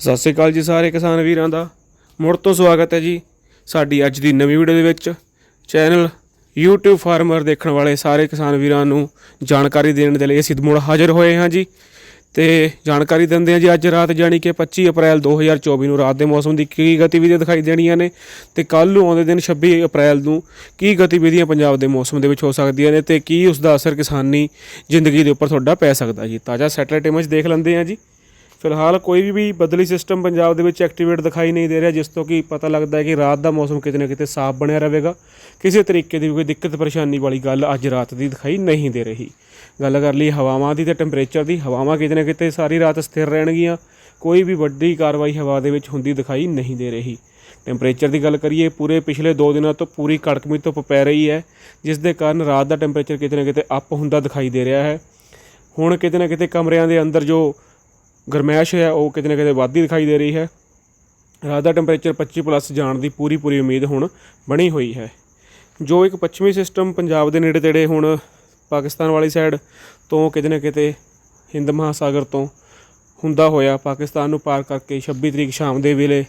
ਸਤਿ ਸ਼੍ਰੀ ਅਕਾਲ ਜੀ ਸਾਰੇ ਕਿਸਾਨ ਵੀਰਾਂ ਦਾ। ਮੁੜ ਤੋਂ ਸਵਾਗਤ ਹੈ ਜੀ ਸਾਡੀ ਅੱਜ ਦੀ ਨਵੀਂ ਵੀਡੀਓ ਦੇ ਵਿੱਚ। ਚੈਨਲ YouTube ਫਾਰਮਰ ਦੇਖਣ ਵਾਲੇ ਸਾਰੇ ਕਿਸਾਨ ਵੀਰਾਂ ਨੂੰ ਜਾਣਕਾਰੀ ਦੇਣ ਦੇ ਲਈ ਅਸੀਂ ਮੁੜ ਹਾਜ਼ਰ ਹੋਏ ਹਾਂ ਜੀ। ਤੇ ਜਾਣਕਾਰੀ ਦਿੰਦੇ ਹਾਂ ਜੀ, ਅੱਜ ਰਾਤ ਜਾਣੀ ਕਿ 25 ਅਪ੍ਰੈਲ 2024 ਨੂੰ ਰਾਤ ਦੇ ਮੌਸਮ ਦੀ ਕੀ ਗਤੀਵਿਧੀਆਂ ਦਿਖਾਈ ਦੇਣੀਆਂ ਨੇ ਤੇ ਕੱਲ ਨੂੰ ਆਉਂਦੇ ਦਿਨ 26 ਅਪ੍ਰੈਲ ਨੂੰ ਕੀ ਗਤੀਵਿਧੀਆਂ ਪੰਜਾਬ ਦੇ ਮੌਸਮ ਦੇ ਵਿੱਚ ਹੋ ਸਕਦੀਆਂ ਨੇ ਤੇ ਕੀ ਉਸ ਦਾ ਅਸਰ ਕਿਸਾਨੀ ਜ਼ਿੰਦਗੀ ਦੇ ਉੱਪਰ ਤੁਹਾਡਾ ਪੈ ਸਕਦਾ ਜੀ। ਤਾਜ਼ਾ ਸੈਟਲਾਈਟ ਇਮੇਜ ਦੇਖ ਲੈਂਦੇ ਹਾਂ ਜੀ। ਫਿਲਹਾਲ ਕੋਈ ਵੀ ਬਦਲੀ ਸਿਸਟਮ ਪੰਜਾਬ ਦੇ ਵਿੱਚ ਐਕਟੀਵੇਟ ਦਿਖਾਈ ਨਹੀਂ ਦੇ ਰਿਹਾ, ਜਿਸ ਤੋਂ ਕਿ ਪਤਾ ਲੱਗਦਾ ਹੈ ਕਿ ਰਾਤ ਦਾ ਮੌਸਮ ਕਿਤੇ ਨਾ ਕਿਤੇ ਸਾਫ਼ ਬਣਿਆ ਰਹੇਗਾ। ਕਿਸੇ ਤਰੀਕੇ ਦੀ ਵੀ ਕੋਈ ਦਿੱਕਤ ਪਰੇਸ਼ਾਨੀ ਵਾਲੀ ਗੱਲ ਅੱਜ ਰਾਤ ਦੀ ਦਿਖਾਈ ਨਹੀਂ ਦੇ ਰਹੀ। ਗੱਲ ਕਰ ਲਈ ਹਵਾਵਾਂ ਦੀ ਤੇ ਟੈਂਪਰੇਚਰ ਦੀ, ਹਵਾਵਾਂ ਕਿਤੇ ਨਾ ਕਿਤੇ ਸਾਰੀ ਰਾਤ ਸਥਿਰ ਰਹਿਣਗੀਆਂ। ਕੋਈ ਵੀ ਵੱਡੀ ਕਾਰਵਾਈ ਹਵਾ ਦੇ ਵਿੱਚ ਹੁੰਦੀ ਦਿਖਾਈ ਨਹੀਂ ਦੇ ਰਹੀ। ਟੈਂਪਰੇਚਰ ਦੀ ਗੱਲ ਕਰੀਏ, ਪੂਰੇ ਪਿਛਲੇ 2 ਦਿਨਾਂ ਤੋਂ ਪੂਰੀ ਕੜਕਮੀ ਧੁੱਪ ਪੈ ਰਹੀ ਹੈ, ਜਿਸ ਦੇ ਕਾਰਨ ਰਾਤ ਦਾ ਟੈਂਪਰੇਚਰ ਕਿਤੇ ਨਾ ਕਿਤੇ ਅਪ ਹੁੰਦਾ ਦਿਖਾਈ ਦੇ ਰਿਹਾ ਹੈ। ਹੁਣ ਕਿਤੇ ਨਾ ਕਿਤੇ ਕਮਰਿਆਂ ਦੇ ਅੰਦਰ ਜੋ ਗਰਮੈਸ਼ ਹੈ, ਉਹ ਕਿਤੇ ਨਾ ਕਿਤੇ ਵੱਧਦੀ ਦਿਖਾਈ ਦੇ ਰਹੀ ਹੈ। ਰਾਤ ਦਾ ਟੈਂਪਰੇਚਰ 25 ਪਲੱਸ ਜਾਣ ਦੀ ਪੂਰੀ ਪੂਰੀ ਉਮੀਦ ਹੁਣ ਬਣੀ ਹੋਈ ਹੈ। ਜੋ ਇੱਕ ਪੱਛਮੀ ਸਿਸਟਮ ਪੰਜਾਬ ਦੇ ਨੇੜੇ ਤੇੜੇ ਹੁਣ ਪਾਕਿਸਤਾਨ ਵਾਲੀ ਸਾਈਡ ਤੋਂ ਕਿਤੇ ਨਾ ਕਿਤੇ ਹਿੰਦ ਮਹਾਸਾਗਰ ਤੋਂ ਹੁੰਦਾ ਹੋਇਆ, ਪਾਕਿਸਤਾਨ ਨੂੰ ਪਾਰ ਕਰਕੇ 26 ਤਰੀਕ ਸ਼ਾਮ ਦੇ ਵੇਲੇ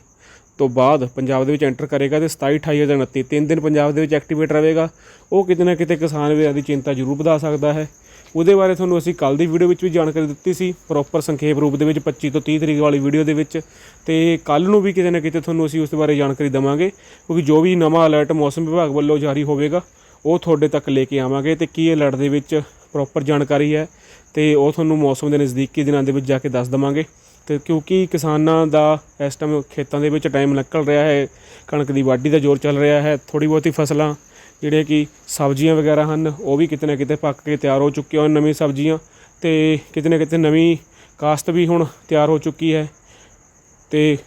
ਤੋਂ ਬਾਅਦ ਪੰਜਾਬ ਦੇ ਵਿੱਚ ਐਂਟਰ ਕਰੇਗਾ ਤੇ 27 28 ਅਤੇ 29 ਤਿੰਨ ਦਿਨ ਪੰਜਾਬ ਦੇ ਵਿੱਚ ਐਕਟੀਵੇਟ ਰਹੇਗਾ। ਉਹ ਕਿਤੇ ਨਾ ਕਿਤੇ ਕਿਸਾਨ ਵੀਰਾਂ ਦੀ ਚਿੰਤਾ ਜ਼ਰੂਰ ਵਧਾ ਸਕਦਾ ਹੈ। ਉਹਦੇ ਬਾਰੇ ਤੁਹਾਨੂੰ ਅਸੀਂ ਕੱਲ ਦੀ ਵੀਡੀਓ ਵਿੱਚ ਵੀ ਜਾਣਕਾਰੀ ਦਿੱਤੀ ਸੀ ਪ੍ਰੋਪਰ ਸੰਖੇਪ ਰੂਪ ਦੇ ਵਿੱਚ 25 ਤੋਂ 30 ਤਰੀਕ ਵਾਲੀ ਵੀਡੀਓ ਦੇ ਵਿੱਚ। ਤੇ ਕੱਲ ਨੂੰ ਵੀ ਕਿਤੇ ਨਾ ਕਿਤੇ ਤੁਹਾਨੂੰ ਅਸੀਂ ਉਸ ਬਾਰੇ ਜਾਣਕਾਰੀ ਦਵਾਂਗੇ, ਕਿਉਂਕਿ ਜੋ ਵੀ ਨਵਾਂ ਅਲਰਟ ਮੌਸਮ ਵਿਭਾਗ ਵੱਲੋਂ ਜਾਰੀ ਹੋਵੇਗਾ, ਉਹ ਤੁਹਾਡੇ ਤੱਕ ਲੈ ਕੇ ਆਵਾਂਗੇ ਤੇ ਕੀ ਅਲਰਟ ਦੇ ਵਿੱਚ ਪ੍ਰੋਪਰ ਜਾਣਕਾਰੀ ਹੈ, ਤੇ ਉਹ ਤੁਹਾਨੂੰ ਮੌਸਮ ਦੇ ਨਜ਼ਦੀਕੀ ਦਿਨਾਂ ਦੇ ਵਿੱਚ ਜਾ ਕੇ ਦੱਸ ਦਵਾਂਗੇ। ਤੇ ਕਿਉਂਕਿ ਕਿਸਾਨਾਂ ਦਾ ਇਸ ਟਾਈਮ ਖੇਤਾਂ ਦੇ ਵਿੱਚ ਟਾਈਮ ਨਿਕਲ ਰਿਹਾ ਹੈ, ਕਣਕ ਦੀ ਵਾਢੀ ਦਾ ਜ਼ੋਰ ਚੱਲ ਰਿਹਾ ਹੈ ਥੋੜੀ ਬਹੁਤੀ ਫਸਲਾਂ ਜਿਹੜੇ ਕਿ ਸਬਜ਼ੀਆਂ ਵਗੈਰਾ ਹਨ, ਉਹ ਵੀ ਕਿਤੇ ਨਾ ਕਿਤੇ ਪੱਕ ਕੇ ਤਿਆਰ ਹੋ ਚੁੱਕੀਆਂ ਹਨ ਨਵੀਂ ਸਬਜ਼ੀਆਂ ਤੇ ਕਿਤੇ ਨਾ ਕਿਤੇ ਨਵੀਂ ਕਾਸਤ ਵੀ ਹੁਣ ਤਿਆਰ ਹੋ ਚੁੱਕੀ ਹੈ ਤੇ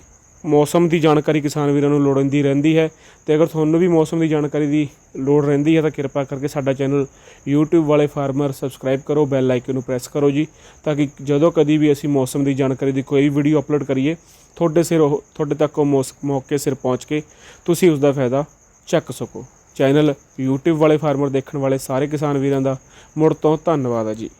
ਮੌਸਮ ਦੀ ਜਾਣਕਾਰੀ ਕਿਸਾਨ ਵੀਰਾਂ ਨੂੰ ਲੋੜੀਂਦੀ ਰਹਿੰਦੀ ਹੈ ਤੇ ਅਗਰ ਤੁਹਾਨੂੰ ਵੀ ਮੌਸਮ ਦੀ ਜਾਣਕਾਰੀ ਦੀ ਲੋੜ ਰਹਿੰਦੀ ਹੈ ਤਾਂ ਕਿਰਪਾ ਕਰਕੇ ਸਾਡਾ ਚੈਨਲ YouTube ਵਾਲੇ ਫਾਰਮਰ ਸਬਸਕ੍ਰਾਈਬ ਕਰੋ, ਬੈਲ ਆਈਕਨ ਨੂੰ ਪ੍ਰੈਸ ਕਰੋ ਜੀ, ਤਾਂ ਕਿ ਜਦੋਂ ਕਦੀ ਵੀ ਅਸੀਂ ਮੌਸਮ ਦੀ ਜਾਣਕਾਰੀ ਦੀ ਕੋਈ ਵੀਡੀਓ ਅਪਲੋਡ ਕਰੀਏ, ਤੁਹਾਡੇ ਸਿਰ ਉਹ, ਤੁਹਾਡੇ ਤੱਕ ਉਹ ਮੌਸ- ਮੌਕੇ ਸਿਰ ਪਹੁੰਚ ਕੇ ਤੁਸੀਂ ਉਸ ਦਾ ਫਾਇਦਾ ਚੱਕ ਸਕੋ। ਚੈਨਲ YouTube ਵਾਲੇ ਫਾਰਮਰ ਦੇਖਣ ਵਾਲੇ ਸਾਰੇ ਕਿਸਾਨ ਵੀਰਾਂ ਦਾ ਮੁੜ ਤੋਂ ਧੰਨਵਾਦ ਹੈ ਜੀ।